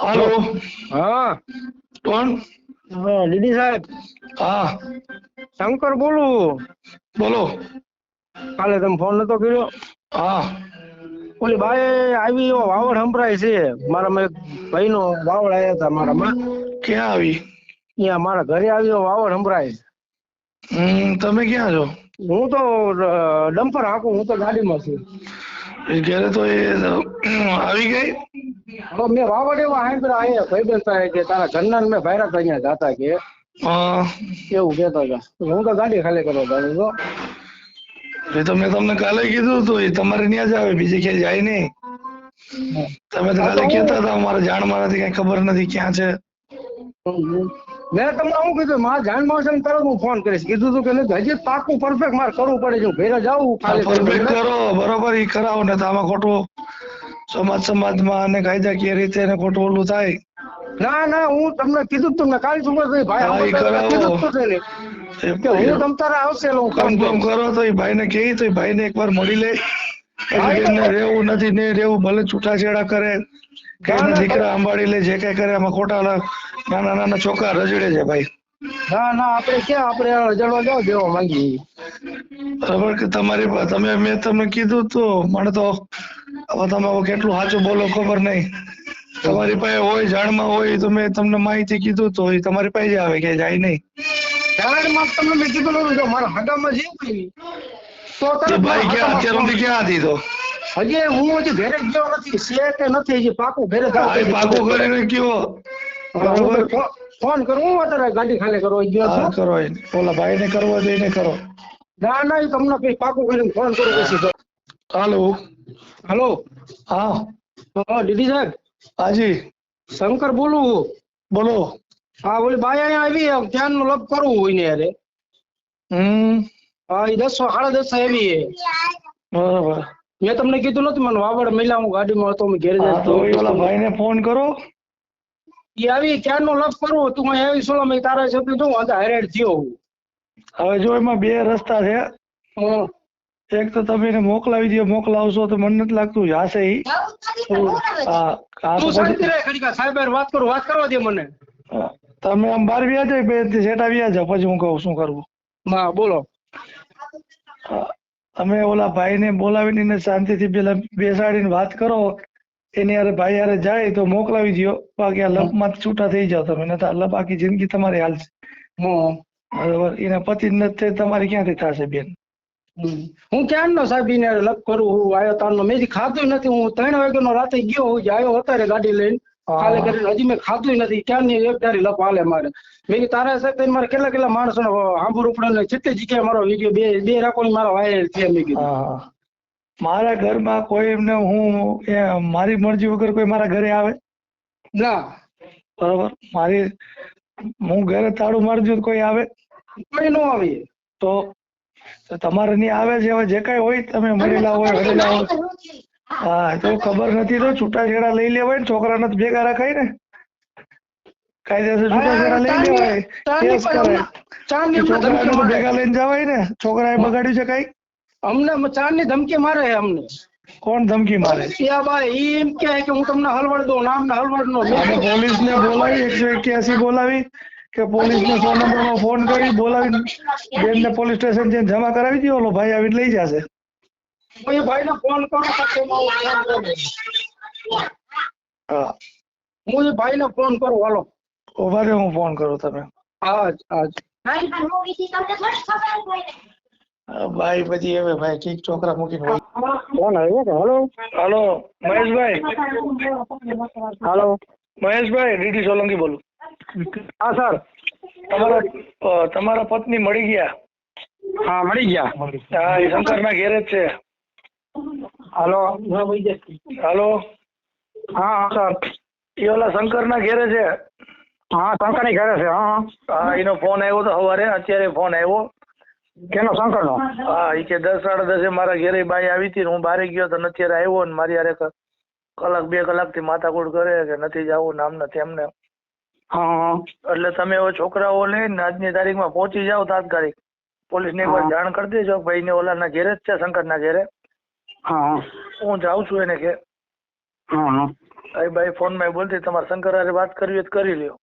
હાલો. હા. કોણ? હા દીદી સાહેબ. હા. શંકર બોલું. બોલો. કાલે તમે ફોન નતો કર્યો? હા. ઓલી બાઈ આવી એવો વાવડ સંભળાય છે. મારામાં એક ભાઈનો વાવડ આવ્યા હતા મારામાં. ક્યાં આવી? ત્યાં મારા ઘરે આવ્યો વાવડ સંભળાય છે. તમે ક્યાં છો? હું તો ડમ્પર હાંકું હું તો ગાડીમાં છું. ઘરે તો એ આવી ગઈ. તો મેં વાવડે એવા સાંભળ્યા અહીંયા ભાઈબંધ પાસે કે તારા ઘરના મેં ભાયરા અહીંયા જાતા કે. હા. એવું કેતો હતા. હું તો ગાડી ખાલી કરવા જાઉં તો એ તો મેં તમને કાલે કીધું હતું એ તમારે ત્યાં જ આવે બીજે ક્યાંય જાય નહીં. તમે તો કાલે કહેતા હતા અમારે જાણમાં નથી કઈ ખબર નથી ક્યાં છે. મેં તમને શું કીધું મારા જાણમાં છે તરત હું ફોન કરીશ. કીધું તું કે નહીં હજી પાકું પરફેક્ટ મારે કરવું પડે છે. હું જાઉં ખાલી પરફેક્ટ કરો બરોબર ઈ કરાવો ને તો આમાં ખોટું સમાજ સમાજમાં અને કાયદાકીય રીતે ને ખોટું ઓલું થાય. ના ના હું તમને કીધું જ તું મેં કાલ સુબહ ભાઈ ભાઈ હા, તમને કરાવો. કે હું તમ તારે આવશે એટલે હું કન્ફર્મ કરો તો એ ભાઈને કહે તો એ ભાઈને એકવાર મળી લે. હા, એ એને રહેવું નથી ને રહેવું ભલે છૂટાછેડા કરે કે દીકરા અંબાડી લે જે કઈ કરે એમાં ખોટા નાના નાના છોકરા રજડે છે ભાઈ. ના ના આપણે ક્યાં આપણે રજડવા જાવ દેવા માંગીએ? ખબર કે તમારી તમે મેં તમને કીધું તો મને તો હવે તમે કેટલું સાચું બોલો ખબર નહીં. તમારી પાસે હોય જાણમાં હોય તો મેં તમને માહિતી કીધું તો એ તમારી પાસે આવે કે જાય નહીં. જાહેરમાં તમને મેં કીધું નતું જો મારા હગામાં જે કોઈ તો ભાઈ ક્યાં અત્યાર સુધી ક્યાં હતી તો? હજી હું હજી ઘરે ગયો નથી છે કે નથી હજી પાકું ઘરે પાકું કરીને કયો ફોન કરું અત્યારે ગાડી ખાલી કરો ગયો કરો એને. ભાઈ ને કરવો છે એને કરો. ના ના તમને કઈ પાકું કરીને ફોન કરું પછી હાલો. હાલો. હા. હા દીદી સાહેબ. હાજી. શંકર બોલું હું. બોલો. હા ઓલી બાઈ અહીંયા આવી ધ્યાનનું લપ કરવું હોય ને યારે હમ. હા એ દસ સાડા દસ આવી. બરાબર. મેં તમને કીધું નતું મને વાવડ મિલા હું ગાડીમાં હતો મેં ઘેર એ ભાઈને ફોન કરો. એ આવી ક્યાં નો લપ કરવું તું અહીં આવી સોલા મેં તારા શબ્દ જો આજે હારેડ થયો હું. હવે જો એમાં બે રસ્તા છે. એક તો તમે એને મોકલાવી દો મોકલાવશો તો મને નથી લાગતું જાશે ઈ. હા હા તો તું શાંતિ રહે ઘડીક સાહેબ વાત કરો વાત કરવા દે મને. તમે આમ બાર વ્યા જાય બે સેટા વ્યા જાઓ પછી હું કહું શું કરવું? હા બોલો. હા, તમે ઓલા ભાઈને બોલાવીને શાંતિથી પેલા બેસાડીને વાત કરો. એની હારે ભાઈ હારે જાય તો મોકલાવી દો બાકી આ લપમાં છૂટા થઈ જાવ તમે આ લપ આખી જિંદગી તમારી હાલશે બરોબર? એના પતિ નથી તમારી ક્યાંથી થશે બેન? હું ક્યાં નો સાહેબ એને લપ કરું? હું આયો તારનો મેં હજી ખાધું નથી. હું ત્રણ વાગ્યાનો રાતે ગયો હું આયો આવ્યો અત્યારે ગાડી લઈને. ખાલી કરીને હજી મેં ખાધું નથી. ક્યારની એક ધારી લપ હાલે મારે. મેં તારા સાહેબ મારે કેટલા કેટલા માણસો આંબુ ઉપડે કેટલી જગ્યાએ મારો વીડિયો બે બે રાખો મારા વાયરલ છે મેં કીધું. મારા ઘરમાં કોઈ એમને હું એ મારી મરજી વગર કોઈ મારા ઘરે આવે? ના. બરોબર. મારી હું ઘરે તાળું મારજો કોઈ આવે? કોઈ નો આવે. તો તમારે નહીં આવે છે? હવે જે કઈ હોય તમે મળેલા હોય હડેલા હોય. હા તો ખબર નથી તો છૂટાછેડા લઈ લેવાય ને છોકરાને ભેગા રખાય ને. કાયદેસર છૂટાછેડા લઈ લેવાય. કેસ કરે છોકરાને ભેગા લઈને જવાય ને? છોકરાએ બગાડ્યું છે કઈ? અમને ચારની ધમકી મારે છે અમને. કોણ ધમકી મારે? બાય ઈ એમ કહે કે હું તમને હલવાડ દઉં નામ ને હલવાડ નો પોલીસ ને બોલાવી એકસો એક્યાસી બોલાવી કે પોલીસ ને સો નંબર નો ફોન કરી બોલાવી બેન ને પોલીસ સ્ટેશન જઈને જમા કરાવી દો ઓલો ભાઈ આવીને લઈ જશે. હું એ ભાઈને ફોન કરું પછી એમાં હું ફોન કરું. હા. હું ભાઈ ભાઈને ફોન કરું હાલો. ઊભા રહ્યો હું ફોન કરું તમે આજ આજ હા, ભાઈ પછી હવે ભાઈ ઠીક છોકરા મૂકીને હોય. કોણ આવ્યો કે? હલો? હાલો મહેશભાઈ. હાલો? મહેશભાઈ ડીડી સોલંકી બોલું. હા સર. તમારા તમારા પત્ની મળી ગયા? હા મળી ગયા. હા એ શંકરના ઘેરે જ છે. હાલો? હાલો? હા હા સર. એ ઓલા શંકરના ઘેરે છે? હા શંકરની ઘરે છે હા. હા એનો ફોન આવ્યો તો સવારે. અત્યારે ફોન આવ્યો. કેનો શંકરનો? હા એ કે દસ સાડા દસે મારા ઘેરે બાઈ આવી હતી હું બારે ગયો તો નથી આવ્યો ને મારી યારે કલાક બે કલાકથી માથાકૂટ કરે કે નથી જવું નામ ને તેમને હા. એટલે તમે હવે છોકરાઓ લઈને આજની તારીખમાં પહોંચી જાઓ તાત્કાલિક. પોલીસને એકવાર હા. જાણ કરી દેજો ભાઈને ઓલાના ઘેરે જ છે શંકરના ઘેરે. હા. હું જાઉં છું એને કે હા. ભાઈ ભાઈ ફોનમાં બોલતી તમારે શંકર હારે વાત કરવી તો કરી લ્યો.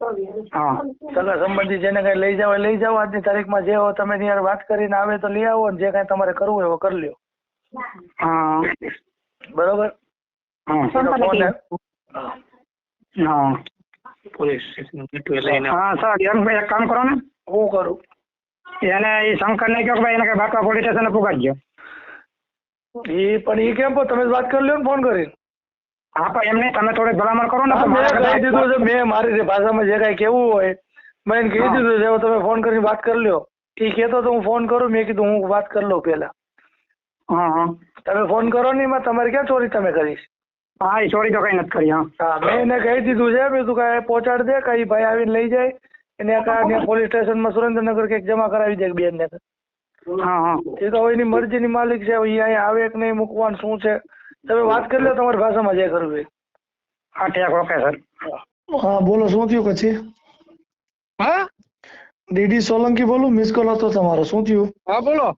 હા. સગા સંબંધી જેને કઈ લઈ જાવ લઈ જાઓ આજની તારીખમાં જે હોય તમે ત્યાં વાત કરીને આવે તો લઈ આવો ને જે કઈ તમારે કરવું હોય કરી લ્યો. હા. બરોબર? હા. પોલીસ હા સર યશભાઈ એક કામ કરો ને. હું કરું? એને એ શંકર ને કહો કે ભાઈ એને કઈ બાટવા પોલીસ સ્ટેશન પુગાડજો. એ પણ એ કેમ તમે વાત કરી લ્યો ને ફોન કરીને. હા પણ એમને તમે થોડી ભલામણ કરો ને મેં કહી દીધું છે મેં મારી ભાષામાં જે કાંઈ કેવું હોય મેં એને કહી દીધું છે તમે ફોન કરીને વાત કરી લ્યો. એ કહેતો તો હું ફોન કરું. મેં કીધું હું વાત કરી લઉં પહેલા. તમે ફોન કરો ને એમાં તમારે ક્યાં ચોરી તમે કરીશ? હા એ ચોરી તો કઈ નથી કરી હા. મેં એને કહી દીધું છે મેં તું કાંઈ પહોંચાડ દે કઈ ભાઈ આવીને લઈ જાય એને કાંઈ પોલીસ સ્ટેશનમાં સુરેન્દ્રનગર કંઈક જમા કરાવી દે બેન ને હા હા. એ તો એની મરજીની માલિક છે અહીંયા આવે કે નહીં મૂકવાનું શું છે? તમે વાત કરી લો તમારી ભાષામાં જે કરવું હોય. હા ઠીક ઓકે સર. હા બોલો શું થયું પછી? હા? ડીડી સોલંકી બોલું મિસ કોલ હતો તમારો. શું થયું? હા બોલો.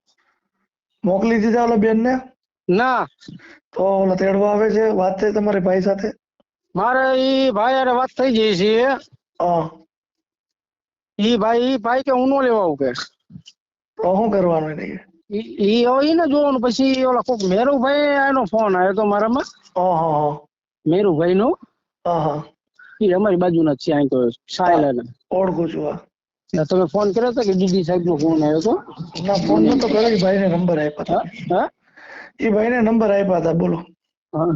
મોકલી દીધા ઓલા બેનને? ના. તો ઓલા તેડવા આવે છે વાત થઈ તમારી ભાઈ સાથે? મારે ઈ ભાઈ અરે વાત થઈ ગઈ છે. હા. ઈ ભાઈ ઈ ભાઈ કે હું નો લેવા આવું કે? તો શું કરવાનું એને? કે? ઈ ઈ ને જોવાનું. પછી ઓલા કોક મેરુભાઈ એનો ફોન આવ્યો તો મારામાં. હા હા હા. મેરુભાઈ નો હા હા. ઈ અમારી બાજુના છે અહીં તો સાયલા ઓળખું છું હા. તમે ફોન કર્યો હતો કે દીદી સાહેબ નો ફોન આવ્યો હતો ના ફોન નતો કર્યો એ ભાઈને નંબર આપ્યા હતા. હા એ ભાઈને નંબર આપ્યા હતા બોલો. હા.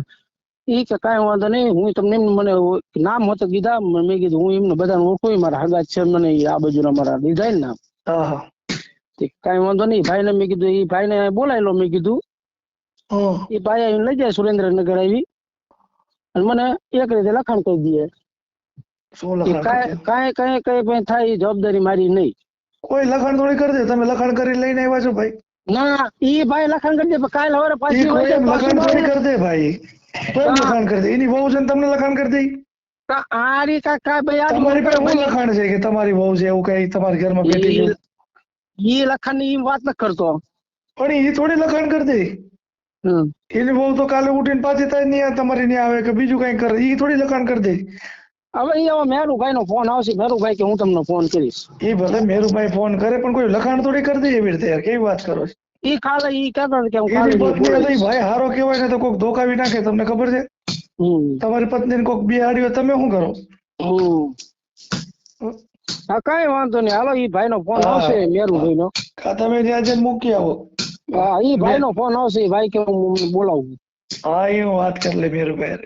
ઈ કે કાંઈ વાંધો નહીં હું તમને મને નામ હોતો કીધા મેં કીધું હું એમને બધાને ઓળખું મારા હગા જ છે મને આ બાજુના મારા લીધા ને નામ હા. કાંઈ વાંધો નહીં ભાઈને મેં કીધું એ ભાઈને બોલાવી લો મેં કીધું. એ ભાઈ આવીને લઈ જાય સુરેન્દ્રનગર આવી. અને મને એક રીતે લખાણ કરી દે. કઈ કાંઈ કાંઈ કાંઈ પણ થાય જવાબદારી મારી નહીં. કોઈ લખાણ થોડી કરી દે તમે લખાણ કરી લઈને આવ્યા છો ભાઈ. ના ઈ ભાઈ લખાણ કરી દે પણ કાલ હવારે પાછી લખાણ થોડી કરી દે ભાઈ. કોઈ લખાણ કરી દે. એની બહુ છે તમને લખાણ કરી દે? ભાઈ તમારી પાસે શું લખાણ છે કે તમારી બહુ છે એવું કઈ તમારા ઘરમાં બેઠી ઈ લખાણની વાત ન કરતો પણ એ થોડી લખાણ કરતી એની બહુ તો કાલે ઉઠીને પાછી થાય નહીં તમારી નહીં આવે કે બીજું કઈ કરે એ થોડી લખાણ કરતી દે હવે ઈ હવે મેરુભાઈ નો ફોન આવશે મેરુભાઈ કે હું તમને ફોન કરીશ. એ ભલે મેરુભાઈ ફોન કરે પણ કોઈ લખાણ થોડી કરતી દે એવી રીતે યાર કેવી વાત કરો છો? ઈ કાલે ઈ કહેતા કે હું બોલાવીશ. ભાઈ હારો કહેવાય ને તો કોક ધોકાવી નાખે તમને ખબર છે? તમારી પત્ની ને કોક બિહાડ્યો તમે શું કરો? હા કઈ વાંધો નહીં. હાલો ઈ ભાઈ નો ફોન આવશે આવશે મેરુભાઈ નો તમે ત્યાં જઈને મૂકી આવો. હા ઈ ભાઈ નો ફોન આવશે ઈ ભાઈ કે હું બોલાવું. હા એ હું વાત કરી લે મેરુભાઈ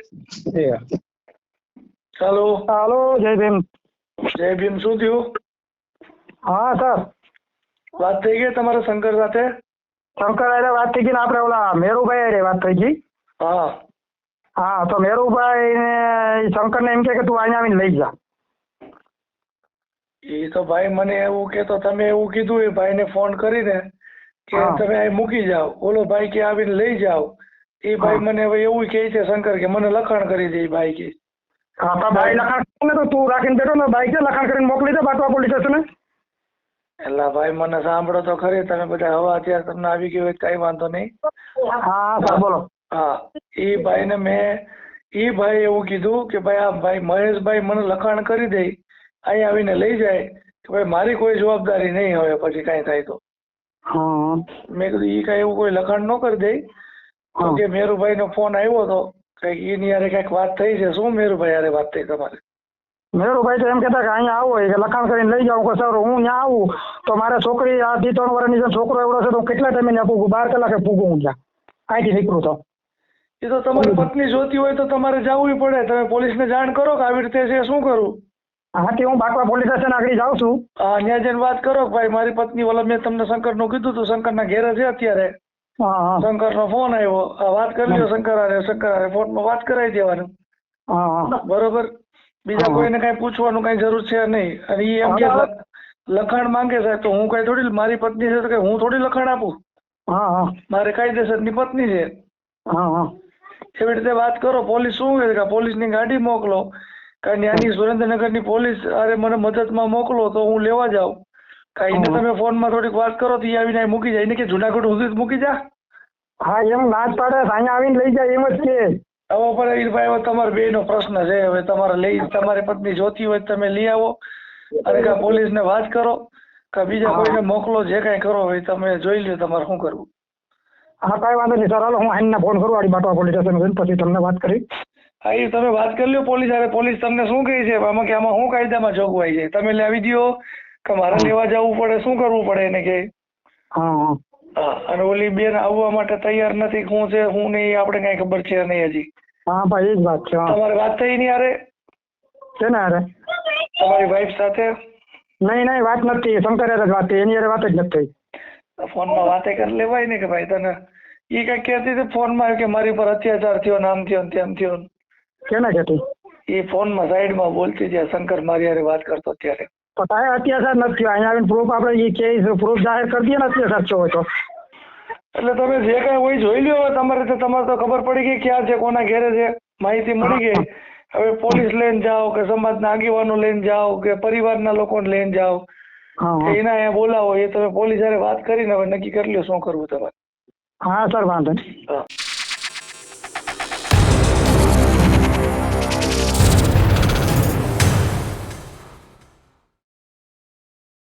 ભાઈ. ચાલો હાલો. જય ભીમ. જય ભીમ શું થયું? હા સર. વાત થઈ ગઈ તમારા શંકર સાથે? શંકર હારે વાત થઈ ગઈ ને આપણે ઓલા મેરુભાઈ અરે વાત થઈ ગઈ. હા. હા તો મેરુભાઈ ને શંકર ને એમ કે કે તું અહીંયા આવીને લઈ જા. એ તો ભાઈ મને એવું કે તો તમે એવું કીધું એ ભાઈને ફોન કરીને કે હા. તમે અહીં મૂકી જાઓ. ઓલો ભાઈ કે આવીને લઈ જાઓ. એ ભાઈ મને હવે એવું કહે છે શંકર કે મને લખાણ કરી દે ઈ ભાઈ કે. હા તો બાઈ લખાણ કરીને તો તું રાખીને બેઠો ને ભાઈ કે લખાણ કરીને મોકલી દે બાટવા પોલીસ સ્ટેશને. એટલે ભાઈ મને સાંભળો તો ખરી તમે બધા હવા અત્યારે તમને આવી ગયું હોય તો કઈ વાંધો નહીં. હા સર બોલો. હા એ ભાઈને મેં એ ભાઈ એવું કીધું કે ભાઈ આ ભાઈ મહેશભાઈ મને લખાણ કરી દે. અહીં આવીને લઈ જાય કે ભાઈ મારી કોઈ જવાબદારી નહીં હવે પછી કાંઈ થાય તો. મેં કીધું એ કાંઈ એવું કોઈ લખાણ ન કરી દે. તો કે મેરુભાઈ નો ફોન આવ્યો હતો કંઈક એની યારે કંઈક વાત થઈ છે. શું મેરુભાઈ યારે વાત થઈ તમારે? મેરુભાઈ તો એમ કહેતા કે અહીંયા આવો કે લખાણ કરીને લઈ જાઉં કે સર હું ત્યાં આવું. તો મારે છોકરી આ થી ત્રણ વર્ષની છોકરો એવડો છે તો કેટલા ટાઈમે ત્યાં પૂગું? બાર કલાકે પૂગું હું ત્યાં. અહીંથી નીકળું તો. એ તો તમારી પત્ની જોતી હોય તો તમારે જવું પડે. તમે પોલીસને જાણ કરો કે આવી રીતે છે શું કરું? હાથી હું બાકવા પોલીસ સ્ટેશન આગળ જાઉં છું. હા ત્યાં જઈને વાત કરો ભાઈ મારી પત્ની ઓલા મેં તમને શંકરનું કીધું હતું શંકરના ઘેર છે અત્યારે. શંકર નો ફોન આવ્યો. વાત કરી લો શંકર આરે શંકર આરે ફોનમાં વાત કરાવી દેવાનું. હા હા. બરોબર? બીજા કોઈને કઈ પૂછવાનું કઈ જરૂર છે નહીં. અને એ એમ કે લખાણ માંગે છે તો હું કઈ થોડી મારી પત્ની છે તો કઈ હું થોડી લખાણ આપું? મારે કાયદેસર કાયદેસરની પત્ની છે. હા હા. એવી રીતે વાત કરો. પોલીસ શું કે કે પોલીસની ગાડી મોકલો. કારણ ત્યાંની સુરેન્દ્રનગરની પોલીસ અરે મને મદદમાં મોકલો તો હું લેવા જાઉં. કાંઈ હા. તમે ફોનમાં થોડીક વાત કરો તો એ આવીને મૂકી જાય. એને કે જુનાગઢ સુધી મૂકી જા. હા એમ ના પાડે અહીંયા આવીને લઈ જાય એમ જ કે. હવે પરેશભાઈ હવે તમારા બે નો પ્રશ્ન છે. હવે તમારે લઈ તમારી પત્ની જોતી હોય તમે લઈ આવો. અને કાં પોલીસને વાત કરો. કે બીજા કોઈને મોકલો જે કાંઈ કરો હોય તમે જોઈ લો તમારે શું કરવું. હા કાંઈ વાંધો નહીં. સર હાલો હું આઈને ફોન કરું. આડી બાટવા પોલીસ સ્ટેશન પછી તમને વાત કરી. હા એ તમે વાત કરી લ્યો પોલીસ હારે. પોલીસ તમને શું કહે છે? આમાં કે આમાં શું કાયદામાં જોગવાઈ છે? તમે લેવી દ્યો કે મારે લેવા જવું પડે શું કરવું પડે એને કે? હા અને ઓલી બેન આવવા માટે તૈયાર નથી શું છે શું નહીં આપણે કઈ ખબર છે નહીં હજી. હા ભાઈ એ જ વાત છે તમારે વાત થઈ નહીં હારે? છે ને અરે તમારી વાઈફ સાથે? નહીં નહીં વાત નથી. શંકર જ વાત થઈ. એની હારે વાત જ નથી થઈ. ફોનમાં વાતે કરી લેવાય ને કે ભાઈ તને? એ કઈ કહેતી હતી ફોનમાં કે મારી પર અત્યાચાર થયો નામ થયો ને તેમ થયો ને. કેને કહેતી એ ફોનમાં સાઈડમાં બોલતી હતી આ શંકર મારી હારે વાત કરતો ત્યારે. તો કાંઈ અત્યાચાર નથી થયો અહીંયા આવીને પ્રૂફ આપણે એ કે પ્રૂફ જાહેર કરી દઈએ ને અત્યાચાર થયો હોય તો. એટલે તમે જે કાંઈ હોય જોઈ લ્યો હવે તમારે તો તમારે તો ખબર પડી ગઈ ક્યાં છે કોના ઘેરે છે માહિતી મળી ગઈ. હવે પોલીસ લઈને જાઓ કે સમાજના આગેવાનો લઈને જાઓ કે પરિવારના લોકોને લઈને જાઓ. એના અહીંયા બોલાવો એ તમે પોલીસ હારે વાત કરીને હવે નક્કી કરી લ્યો શું કરવું તમારે. હા સર વાંધો નહીં.